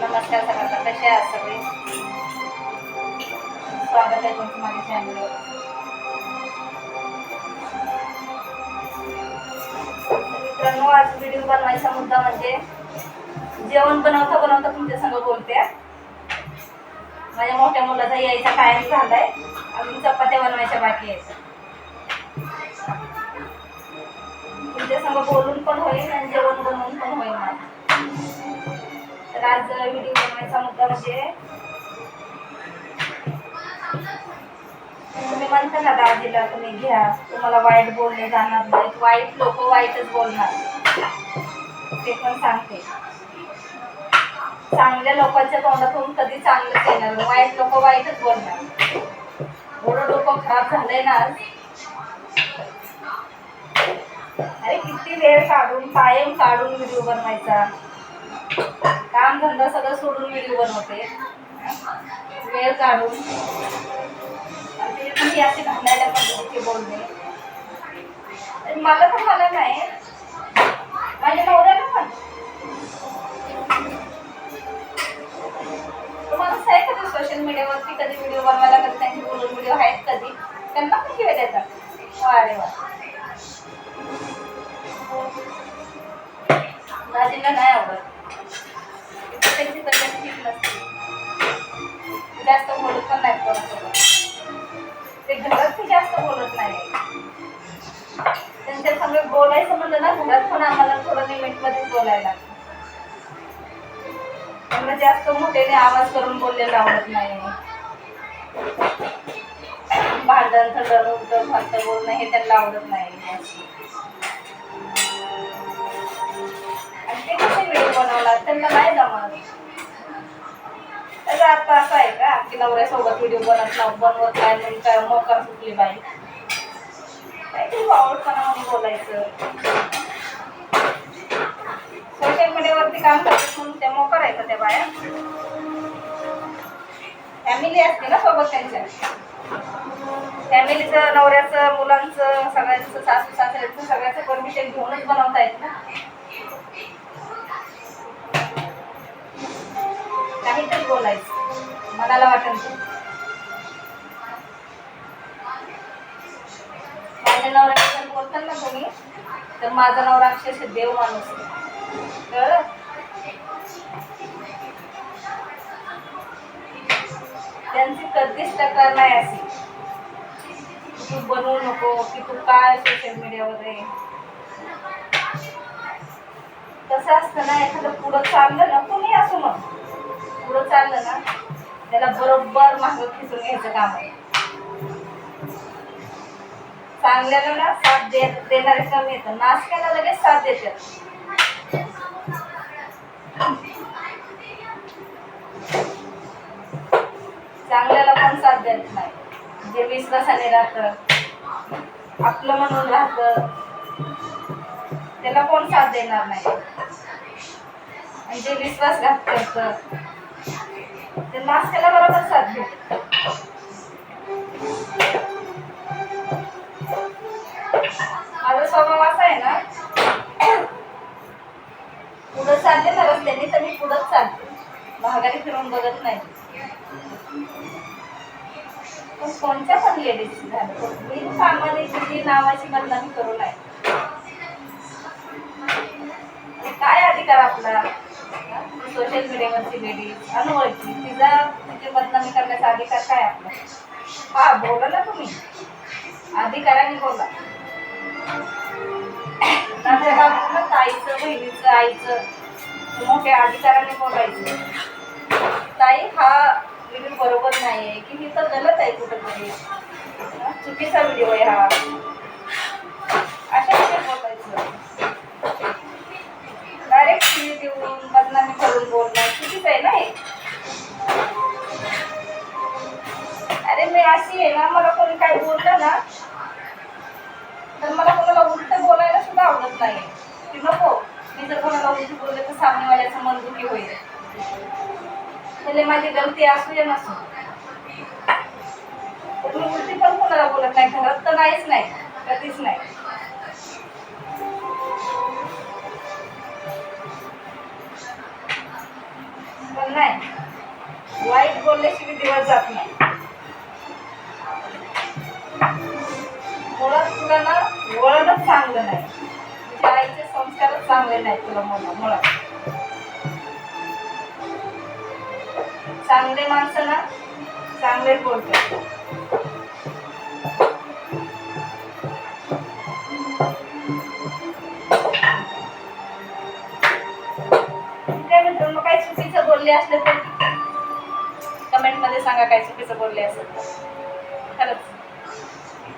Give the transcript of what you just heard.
नमस्कार सगळ्यांना कसे आहात सगळे? स्वागत आहे तुमचं माझ्या चॅनलवर मित्रांनो आज व्हिडिओ बनवायचा मुद्दा म्हणजे जेवण बनवता बनवता तुमच्या संग बोलते. माझ्या मोठ्या मुलाचा यायचा टाइम झालाय. अजून चपात्या बनवायच्या बाकी आहेत. तुमच्या संग बोलून पण होईल आणि जेवण बनवून पण होईल मला. आज व्हिडिओ बनवायचा मुद्दा म्हणजे तुम्ही म्हणता ना दादीला तुम्ही घ्या तुम्हाला वाईट बोलले जाणार नाहीत. वाईट लोक वाईटच बोलणार. ते पण सांगते. चांगल्या लोकांच्या तोंडातून कधी चांगलंच येणार वाईट लोक वाईटच बोलणार. एवढं डोकं खराब झालंय ना अरे किती वेळ काढून कायम काढून व्हिडिओ बनवायचा. काम धंदा सगळं सोडून व्हिडिओ बनवते. वेळ काढून. आणि ते पण ही अशी बोलणे मला पण मला नाही. माझ्या नवऱ्याला पण. जास्त बोलत पण नाही कोणासोबत ते घरात जास्त बोलत नाही. त्यांच्या सगळे बोलायचं म्हणलं ना घरात पण आम्हाला थोडं लिमिटमध्ये बोलायला लागतं. त्यांना जास्त मोठ्याने आवाज करून बोललेलं आवडत नाही. भांडण थंडण उलटं फालतं बोलणं हे त्यांना आवडत नाही. आणि ते कसे व्हिडिओ बनवला त्यांना काय आता असं आहे का? की नवऱ्यासोबत व्हिडिओ बनत बनवत नाही म्हणून काय मोकार सुटली बाई. काहीतरी आवडपणा म्हणून बोलायचं सोशल मीडियावरती काम करतात म्हणून त्या मोकार आहे का त्या बाया? फॅमिली असते ना सोबत त्यांच्या. फॅमिलीचं नवऱ्याचं मुलांचं सगळ्यांचं सासू सासऱ्यांचं सगळ्याचं परमिशन घेऊनच बनवता येत ना. काहीतरी बोलायचं. मनाला वाटेल ते माझ्या नवऱ्याबद्दल बोलताल ना तुम्ही तर माझा नवरा अक्षरशः देव माणूस आहे. कळलं? त्यांची कधीच तक्रार नाही अशी. तू बनवू नको की तू काय सोशल मीडियावर आहे कसं असतं ना एखादं पुढं चाललं ना कोणी असो मग. पुढं चाललं ना त्याला बरोबर मागं खिचून घ्यायचं काम आहे. चांगल्याला ना साथ दे देणारे कमी येतं. नाचक्याला लगेच साथ देतात. चांगल्याला पण साथ देत नाही. जे विश्वासाने राहतं आपलं म्हणून राहतं त्याला कोण साथ देणार नाही? आणि जे विश्वासघात करतं लास्ट नाश्त्याला बरोबर साथ माझा स्वभाव असा आहे ना पुढं चालले ना रस्त्याने तर मी पुढंच चालते. भागाने फिरून बघत नाही. कोणत्या पण लेडीज झालं मी कामाने किती नावाची बदनामी करू नये काय अधिकार आपला? सोशल मीडियावरची लेडीज अनुभवायची तिचा तिची बदनामी करण्याचा अधिकार काय आपला? हा बोला ना तुम्ही. अधिकाराने बोला. ताईचं बहिणीचं आईचं मोठ्या अधिकाराने बोलायचं. ताई हा व्हिडिओ बरोबर नाही आहे की मी तर गलत आहे कुठंतरी. हा, चुकीचा व्हिडिओ आहे हा. अशी आहे ना मला कोणी काय बोललं ना तर मला कोणाला उलट बोलायला सुद्धा आवडत नाही. की नको मी जर कोणाला उलट बोलले तर सामनेवाल्याचं मन दुखी होईल. त्याला माझी गलती असू या नसू. मी उलटी पण कोणाला बोलत नाही घरात तर नाहीच नाही कधीच नाही. पण नाही वाईट बोलल्याशिवाय दिवस जात नाही. मुलांना वळणच चांगलं नाही. तुझ्या आईचे संस्कारच चांगले नाही तुला मुळा. मुळात चांगले माणसं ना चांगले बोलतात काय काय चुकीचं बोलले असले तर? कमेंटमध्ये सांगा काय चुकीचं बोलले असेल खरंच.